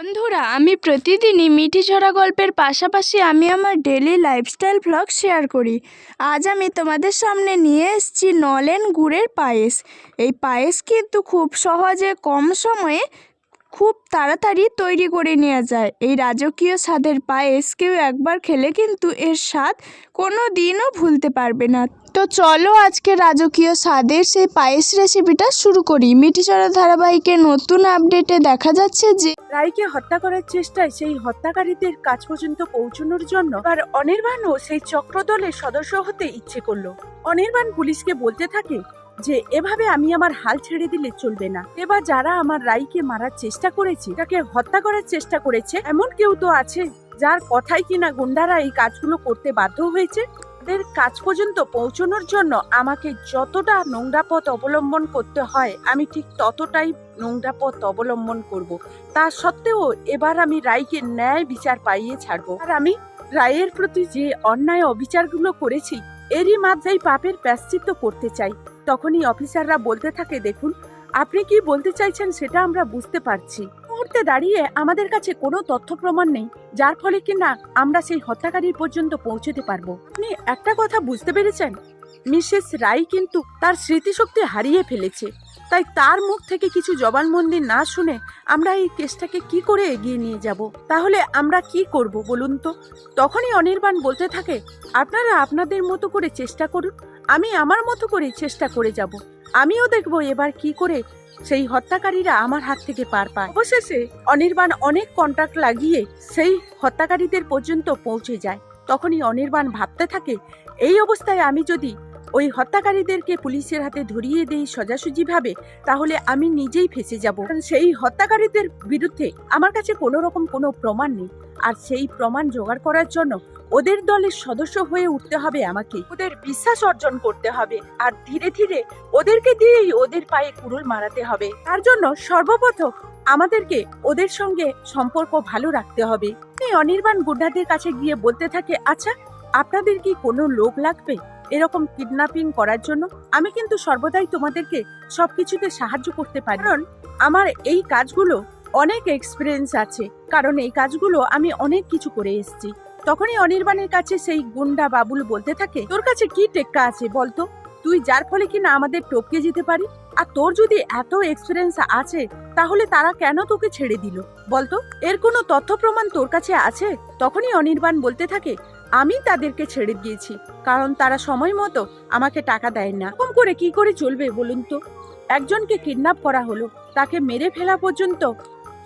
বন্ধুরা, আমি প্রতিদিনই মিঠি ঝরা গল্পের পাশাপাশি আমি আমার ডেলি লাইফস্টাইল ভ্লগ শেয়ার করি। আজ আমি তোমাদের সামনে নিয়ে এসেছি নলেন গুড়ের পায়েস। এই পায়েস কিন্তু খুব সহজে কম সময়ে খুব তাড়াতাড়ি তৈরি করে নেওয়া যায়। এই রাজকীয় স্বাদের পায়েস কেউ একবার খেলে কিন্তু এর স্বাদ কোনো দিনও ভুলতে পারবে না। তো চলো আজকে রাজকীয় স্বাদের সেই পায়েস রেসিপিটা শুরু করি। মিঠিচড়া ধারাবাহিকের নতুন আপডেটে দেখা যাচ্ছে যে রায়কে হত্যা করার চেষ্টায় সেই হত্যাকারীদের কাজ পর্যন্ত পৌঁছানোর জন্য আর অনির্বাণও সেই চক্রদলের সদস্য হতে ইচ্ছে করল। অনির্বাণ পুলিশকে বলতে থাকে যে এভাবে আমি আমার হাল ছেড়ে দিলে চলবে না। এবার যারা আমার রাইকে মারার চেষ্টা করেছে, তাকে হত্যা করার চেষ্টা করেছে, এমন কেউ তো আছে যার কথাই কিনা গুন্ডারা এই কাজগুলো করতে বাধ্য হয়েছে। তাদের কাজ পর্যন্ত পৌঁছানোর জন্য আমাকে যতটা নোংরা পথ অবলম্বন করতে হয়, আমি ঠিক ততটাই নোংরা পথ অবলম্বন করব। তা সত্ত্বেও এবার আমি রায়কে ন্যায় বিচার পাইয়ে ছাড়বো। আর আমি রায়ের প্রতি যে অন্যায় অবিচারগুলো করেছি, এরই মাত্রায় পাপের প্রাশ্চিত্য করতে চাই। তখনই অফিসাররা বলতে থাকে, দেখুন, আপনি কি বলতে চাইছেন সেটা আমরা বুঝতে পারছি। মুহূর্তে দাঁড়িয়ে আমাদের কাছে কোনো তথ্য প্রমাণ নেই, যার ফলে কিনা আমরা সেই হত্যাকারীর পর্যন্ত পৌঁছতে পারব। আপনি একটা কথা বুঝতে পেরেছেন? মিসেস রাই কিন্তু তার স্মৃতিশক্তি হারিয়ে ফেলেছে, তাই তার মুখ থেকে কিছু জবানবন্দি না শুনে আমরা এই কেসটাকে কি করে এগিয়ে নিয়ে যাব? তাহলে আমরা কি করব বলুন তো? তখনই অনির্বাণ বলতে থাকে, আপনারা আপনাদের মতো করে চেষ্টা করুন আমি আমার মতো করে চেষ্টা করে যাব। আমিও দেখব এবার কি করে সেই হত্যাকারীরা আমার হাত থেকে পার পায়। অবশেষে অনির্বাণ অনেক কন্ট্রাক্ট লাগিয়ে সেই হত্যাকারীদের পর্যন্ত পৌঁছে যায়। তখনই অনির্বাণ ভাবতে থাকে, এই অবস্থায় আমি যদি ওই হত্যাকারীদেরকে পুলিশের হাতে ধরিয়ে দেই সোজাসুজিভাবে, তাহলে আমি নিজেই ফেসে যাব। সেই হত্যাকারীদের বিরুদ্ধে আমার কাছে কোনো রকম কোনো প্রমাণ নেই। আর সেই প্রমাণ জোগাড় করার জন্য ওদের দলের সদস্য হয়ে উঠতে হবে আমাকে। ওদের বিশ্বাস অর্জন করতে হবে আর ধীরে ধীরে ওদেরকে দিয়েই ওদের পায়ে কুড়ুল মারাতে হবে। তার জন্য সর্বপ্রথম আমাদেরকে ওদের সঙ্গে সম্পর্ক ভালো রাখতে হবে। অনির্বাণ গুন্ডাদের কাছে গিয়ে বলতে থাকে আচ্ছা আপনাদের কি কোনো লোক লাগবে? এরকম কিডন্যাপিং করার জন্য আমি কিন্তু সর্বদাই তোমাদেরকে সব কিছুতে সাহায্য করতে পারি। কারণ আমার এই কাজগুলো অনেক এক্সপিরিয়েন্স আছে। কারণ এই কাজগুলো আমি অনেক কিছু করে এসেছি। তখনই অনির্বাণের কাছে সেই গুন্ডা বাবুল বলতে থাকে, তোর কাছে কি টেক্কা আছে বলতো? তুই যার ফলে কিনা আমাদের টপকে যেতে পারি? আর তোর যদি এত এক্সপিরিয়েন্স আছে, তাহলে তারা কেন তোকে ছেড়ে দিল? বলতো, এর কোনো তথ্য প্রমাণ তোর কাছে আছে? তখনই অনির্বাণ বলতে থাকে, আমি তাদেরকে ছেড়ে দিয়েছি, কারণ তারা সময় মতো আমাকে টাকা দেয় না। এরকম করে কি করে চলবে বলুন তো? একজনকে কিডন্যাপ করা হলো, তাকে মেরে ফেলা পর্যন্ত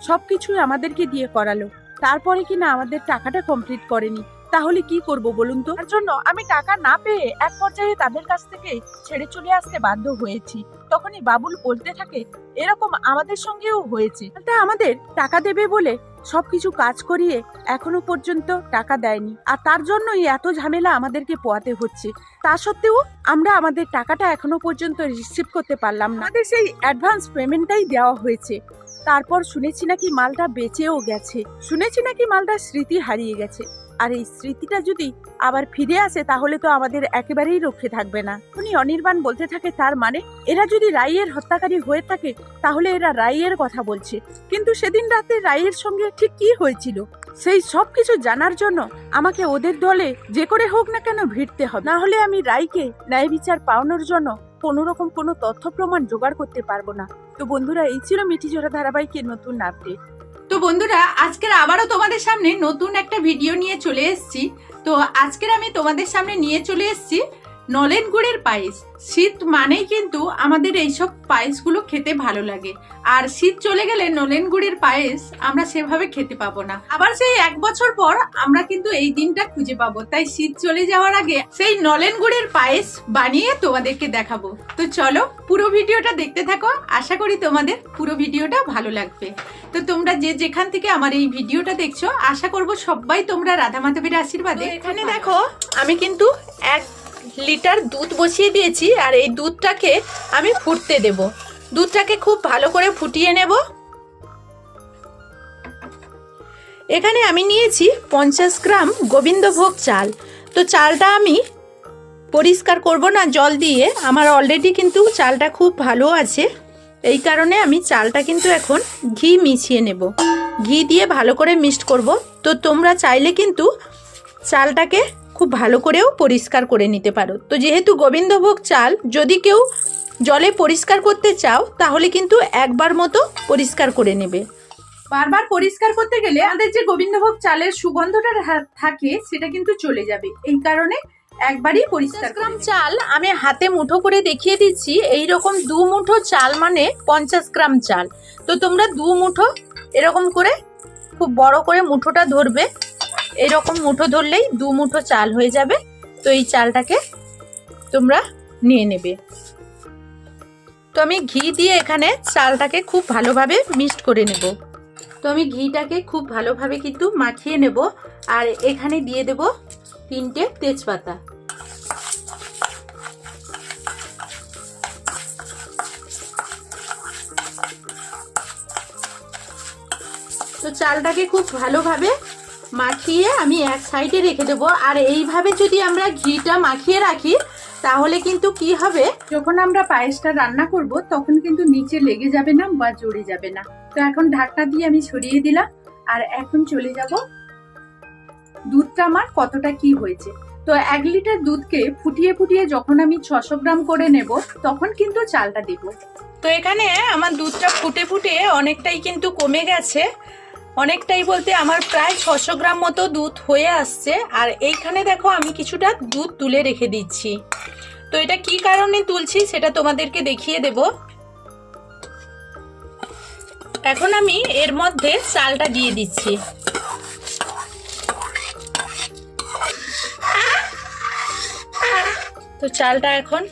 সবকিছুই আমাদেরকে দিয়ে করালো। তারপরে কিনা আমাদের টাকাটা কমপ্লিট করেনি। তাহলে কি করব বলুন তো? তার জন্য আমি টাকা না পেয়ে এক পর্যায়ে তাদের কাছ থেকে ছেড়ে চলে আসতে বাধ্য হয়েছি। তখনই বাবুল বলতে থাকে, এরকম আমাদের সঙ্গেও হয়েছে। তা আমাদের টাকা দেবে বলে সবকিছু কাজ করিয়ে এখনও পর্যন্ত টাকা দেয়নি। আর তার জন্যই এত ঝামেলা আমাদেরকে পোয়াতে হচ্ছে। তা সত্ত্বেও আমরা আমাদের টাকাটা এখনও পর্যন্ত রিসিভ করতে পারলাম না। আমাদের সেই অ্যাডভান্স পেমেন্টটাই দেওয়া হয়েছে। তারপর শুনেছি নাকি মালটা বেঁচেও গেছে। শুনেছি নাকি মালটা স্মৃতি হারিয়ে গেছে। আর এই স্মৃতিটা যদি আবার ফিরে আসে, তাহলে তো আমাদের একেবারেই রক্ষে থাকবে না। উনি অনির্বাণ বলতে থাকে, তার মানে এরা যদি রাইয়ের হত্যাকারী হয়ে থাকে, তাহলে এরা রাইয়ের কথা বলছে। কিন্তু সেদিন রাতে রাইয়ের সঙ্গে ঠিক কি হয়েছিল? সেই সব কিছু জানার জন্য আমাকে ওদের দলে যে করে হোক না কেন ভিড়তে হবে। না হলে আমি রাইকে ন্যায় বিচার পাওয়ানোর জন্য কোনো রকম কোনো তথ্য প্রমাণ জোগাড় করতে পারব না। তো বন্ধুরা, এই ছিল মিঠি জোড়া ধারাবাহিকের নতুন আপডেট তো বন্ধুরা, আজকের আবারও তোমাদের সামনে নতুন একটা ভিডিও নিয়ে চলে এসছি। তো আজকের আমি তোমাদের সামনে নিয়ে চলে এসেছি নলেন গুড়ের পায়েস। শীত মানেই কিন্তু আমাদের এইসব পায়েসগুলো খেতে ভালো লাগে। আর শীত চলে গেলে নলেন গুড়ের পায়েস আমরা সেভাবে খেতে পাবো না। আবার সেই এক বছর পর আমরা কিন্তু এই দিনটা খুঁজে পাবো। তাই শীত চলে যাওয়ার আগে সেই নলেন গুড়ের পায়েস বানিয়ে তোমাদেরকে দেখাবো। তো চলো পুরো ভিডিওটা দেখতে থাকো। আশা করি তোমাদের পুরো ভিডিওটা ভালো লাগবে। তো তোমরা যে যেখান থেকে আমার এই ভিডিওটা দেখছ আশা করব সবাই তোমরা রাধা মাধবের আশীর্বাদে এখানে দেখো আমি কিন্তু এক লিটার দুধ বসিয়ে দিয়েছি আর এই দুধটাকে আমি ফুটতে দেব। দুধটাকে খুব ভালো করে ফুটিয়ে নেব। এখানে আমি নিয়েছি পঞ্চাশ গ্রাম গোবিন্দভোগ চাল। তো চালটা আমি পরিষ্কার করব না, জল দিয়ে। আমার অলরেডি কিন্তু চালটা খুব ভালো আছে। এই কারণে আমি চালটা কিন্তু এখন ঘি মিশিয়ে নেব। ঘি দিয়ে ভালো করে মিক্সড করব। তো তোমরা চাইলে কিন্তু চালটাকে খুব ভালো করেও পরিষ্কার করে নিতে পারো। তো যেহেতু গোবিন্দভোগ চাল যদি কেউ জলে পরিষ্কার করতে চাও তাহলে কিন্তু একবার মতো পরিষ্কার করে নেবে। বারবার পরিষ্কার করতে গেলে আমাদের যে গোবিন্দভোগ চালের সুগন্ধটা থাকে সেটা কিন্তু চলে যাবে। এই কারণে একবারই পরিষ্কার গ্রাম চাল আমি হাতে মুঠো করে দেখিয়ে দিচ্ছি এই রকম দু মুঠো চাল মানে পঞ্চাশ গ্রাম চাল। তো তোমরা দু মুঠো এরকম করে খুব বড় করে মুঠোটা ধরবে। এরকম মুঠো ধরলেই দু মুঠো চাল হয়ে যাবে। তো এই চালটাকে তোমরা নিয়ে নেবে। তো আমি ঘি দিয়ে এখানে চালটাকে খুব ভালোভাবে মিক্সড করে নেব। তো আমি ঘিটাকে খুব ভালোভাবে কিন্তু মাখিয়ে নেব আর এখানে দিয়ে দেব তিনটে তেজপাতা। তো চালটাকে খুব ভালোভাবে মাখিয়ে আমি এক সাইডে রেখে দেবো। আর এইভাবে যদি আমরা ঘিটা মাখিয়ে রাখি, তাহলে কিন্তু কি হবে? যখন আমরা পায়েসটা রান্না করব, তখন কিন্তু নিচে লেগে যাবে না বা জড়ে যাবে না। তো এখন ঢাকনা দিয়ে আমি সরিয়ে দিলাম, আর এখন চলে যাব। দুধটা আমার কতটা কি হয়েছে? তো এক লিটার দুধকে ফুটিয়ে ফুটিয়ে যখন আমি ছশো গ্রাম করে নেব, তখন কিন্তু চালটা দেব। তো এখানে আমার দুধটা ফুটে ফুটে অনেকটাই কিন্তু কমে গেছে। অনেকটাই বলতে আমার প্রায় ছশো গ্রাম মতো দুধ হয়ে আসছে। আর এইখানে দেখো আমি কিছুটা দুধ তুলে রেখে দিচ্ছি। তো এটা কি কারণে তুলছি সেটা তোমাদেরকে দেখিয়ে দেব। এখন আমি এর মধ্যে চালটা দিয়ে দিচ্ছি। তো চালটা এখন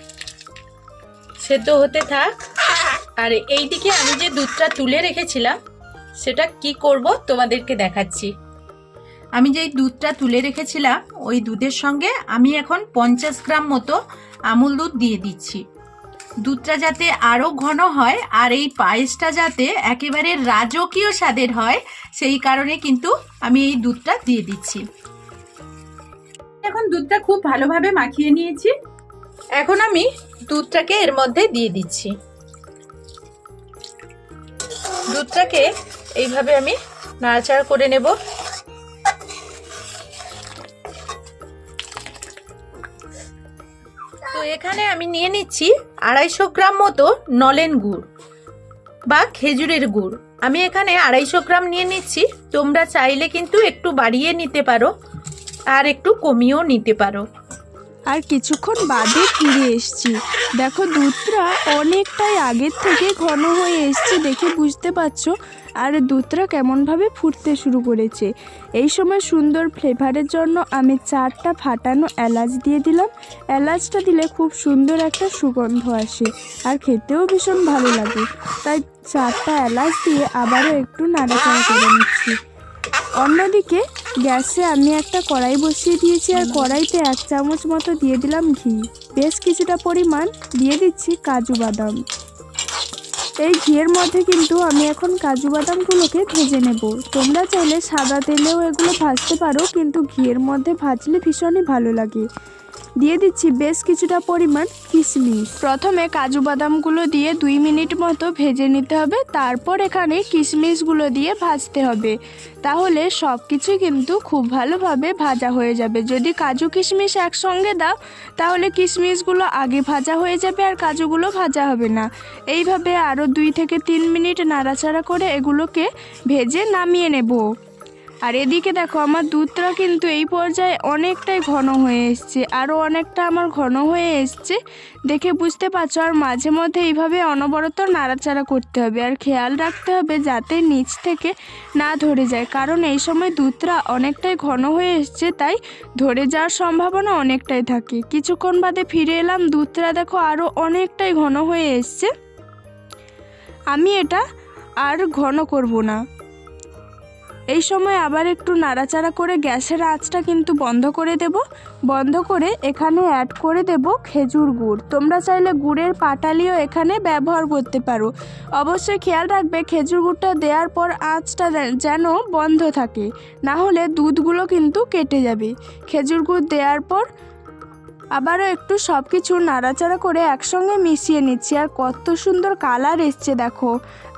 সেদ্ধ হতে থাক। আর এই দিকে আমি যে দুধটা তুলে রেখেছিলাম সেটা কি করব তোমাদেরকে দেখাচ্ছি। আমি যেই দুধটা তুলে রেখেছিলাম, ওই দুধের সঙ্গে আমি এখন পঞ্চাশ গ্রাম মতো আমুল দুধ দিয়ে দিচ্ছি। দুধটা যাতে আরও ঘন হয় আর এই পায়েসটা যাতে একেবারে রাজকীয় স্বাদের হয়, সেই কারণে কিন্তু আমি এই দুধটা দিয়ে দিচ্ছি। এখন দুধটা খুব ভালোভাবে মাখিয়ে নিয়েছি। এখন আমি দুধটাকে এর মধ্যে দিয়ে দিচ্ছি। দুধটাকে এইভাবে আমি নাড়াচাড়া করে নেব। তো এখানে আমি নিয়ে নিচ্ছি আড়াইশো গ্রাম মতো নলেন গুড় বা খেজুরের গুড়। আমি এখানে আড়াইশো গ্রাম নিয়ে নিচ্ছি। তোমরা চাইলে কিন্তু একটু বাড়িয়ে নিতে পারো আর একটু কমিয়েও নিতে পারো। আর কিছুক্ষণ বাদে ফিরে এসছি। দেখো দুধটা অনেকটাই আগের থেকে ঘন হয়ে এসছে দেখে বুঝতে পারছ? আর দুধটা কেমনভাবে ফুটতে শুরু করেছে। এই সময় সুন্দর ফ্লেভারের জন্য আমি চারটা ফাটানো এলাচ দিয়ে দিলাম। এলাচটা দিলে খুব সুন্দর একটা সুগন্ধ আসে আর খেতেও ভীষণ ভালো লাগে। তাই চারটা এলাচ দিয়ে আবারও একটু নাড়াচাড়া করে নিচ্ছি। অন্যদিকে, গ্যাসে আমি একটা কড়াই বসিয়ে দিয়েছি আর কড়াইতে এক চামচ মতো দিয়ে দিলাম ঘি। বেশ কিছুটা পরিমাণ দিয়ে দিচ্ছি কাজু বাদাম। এই ঘিয়ের মধ্যে কিন্তু আমি এখন কাজু বাদামগুলোকে ভেজে নেব। তোমরা চাইলে সাদা তেলেও এগুলো ভাজতে পারো, কিন্তু ঘিয়ের মধ্যে ভাজলে ভীষণই ভালো লাগে। দিয়ে দিচ্ছি বেশ কিছুটা পরিমাণ কিশমিশ। প্রথমে কাজু বাদামগুলো দিয়ে দুই মিনিট মতো ভেজে নিতে হবে, তারপর এখানে কিশমিশগুলো দিয়ে ভাজতে হবে। তাহলে সব কিছুই কিন্তু খুব ভালোভাবে ভাজা হয়ে যাবে। যদি কাজু কিশমিশ একসঙ্গে দাও, তাহলে কিশমিশগুলো আগে ভাজা হয়ে যাবে আর কাজুগুলো ভাজা হবে না। এইভাবে আরও দুই থেকে তিন মিনিট নাড়াচাড়া করে এগুলোকে ভেজে নামিয়ে নেব। আর এদিকে দেখো, আমার দুধটা কিন্তু এই পর্যায়ে অনেকটাই ঘন হয়ে এসছে আরও অনেকটা আমার ঘন হয়ে এসছে। দেখে বুঝতে পারছ, আর মাঝে মধ্যে এইভাবে অনবরত নাড়াচাড়া করতে হবে, আর খেয়াল রাখতে হবে যাতে নিচ থেকে না ধরে যায়, কারণ এই সময় দুধটা অনেকটাই ঘন হয়ে এসছে, তাই ধরে যাওয়ার সম্ভাবনা অনেকটাই থাকে। কিছুক্ষণ বাদে ফিরে এলাম, দুধটা দেখো আরও অনেকটাই ঘন হয়ে এসছে। আমি এটা আর ঘন করব না। এই সময় আবার একটু নাড়াচাড়া করে গ্যাসের আঁচটা কিন্তু বন্ধ করে দেব। বন্ধ করে এখানে অ্যাড করে দেব খেজুর গুড়। তোমরা চাইলে গুড়ের পাটালিও এখানে ব্যবহার করতে পারো। অবশ্যই খেয়াল রাখবে, খেজুর গুড়টা দেওয়ার পর আঁচটা যেন বন্ধ থাকে। না হলে দুধগুলো কিন্তু কেটে যাবে। খেজুর গুড় দেওয়ার পর আবারও একটু সব কিছু নাড়াচাড়া করে একসঙ্গে মিশিয়ে নিচ্ছি, আর কত সুন্দর কালার এসছে দেখো।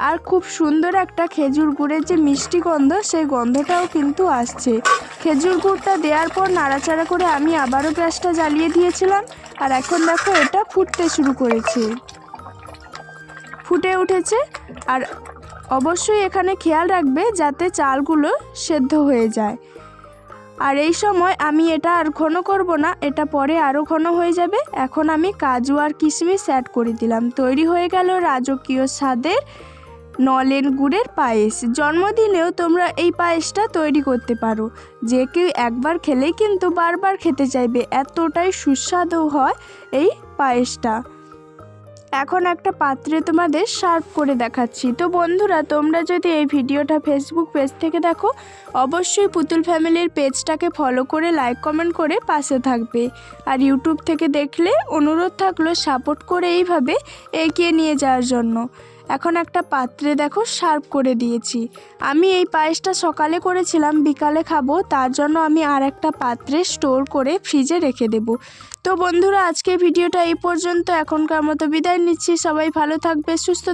আর খুব সুন্দর একটা খেজুর গুড়ের যে মিষ্টি গন্ধ, সেই গন্ধটাও কিন্তু আসছে। খেজুর গুড়টা দেওয়ার পর নাড়াচাড়া করে আমি আবারও গ্যাসটা জ্বালিয়ে দিয়েছিলাম, আর এখন দেখো এটা ফুটতে শুরু করেছে। ফুটে উঠেছে, আর অবশ্যই এখানে খেয়াল রাখবে যাতে চালগুলো সেদ্ধ হয়ে যায়। আর এই সময় আমি এটা আর ঘন করব না, এটা পরে আরও ঘন হয়ে যাবে। এখন আমি কাজু আর কিশমিশ অ্যাড করে দিলাম। তৈরি হয়ে গেল রাজকীয় স্বাদের নলেন গুড়ের পায়েস। জন্মদিনেও তোমরা এই পায়েসটা তৈরি করতে পারো। যে কেউ একবার খেলেই কিন্তু বারবার খেতে চাইবে। এতটাই সুস্বাদু হয় এই পায়েসটা। এখন একটা পাত্রে তোমাদের সার্ভ করে দেখাচ্ছি। তো বন্ধুরা, তোমরা যদি এই ভিডিওটা ফেসবুক পেজ থেকে দেখো, অবশ্যই পুতুল ফ্যামিলির পেজটাকে ফলো করে লাইক কমেন্ট করে পাশে থাকবে। আর ইউটিউব থেকে দেখলে অনুরোধ থাকল সাপোর্ট করে এইভাবে এগিয়ে নিয়ে যাওয়ার জন্য। এখন একটা পাত্রে দেখো সার্ভ করে দিয়েছি। আমি এই পায়েসটা সকালে করেছিলাম, বিকালে খাব, তার জন্য আমি আর একটা পাত্রে স্টোর করে ফ্রিজে রেখে দেব। তো বন্ধুরা আজকে ভিডিওটা এই পর্যন্ত। এখনকার মতো বিদায় নিচ্ছি। সবাই ভালো থাকবে, সুস্থ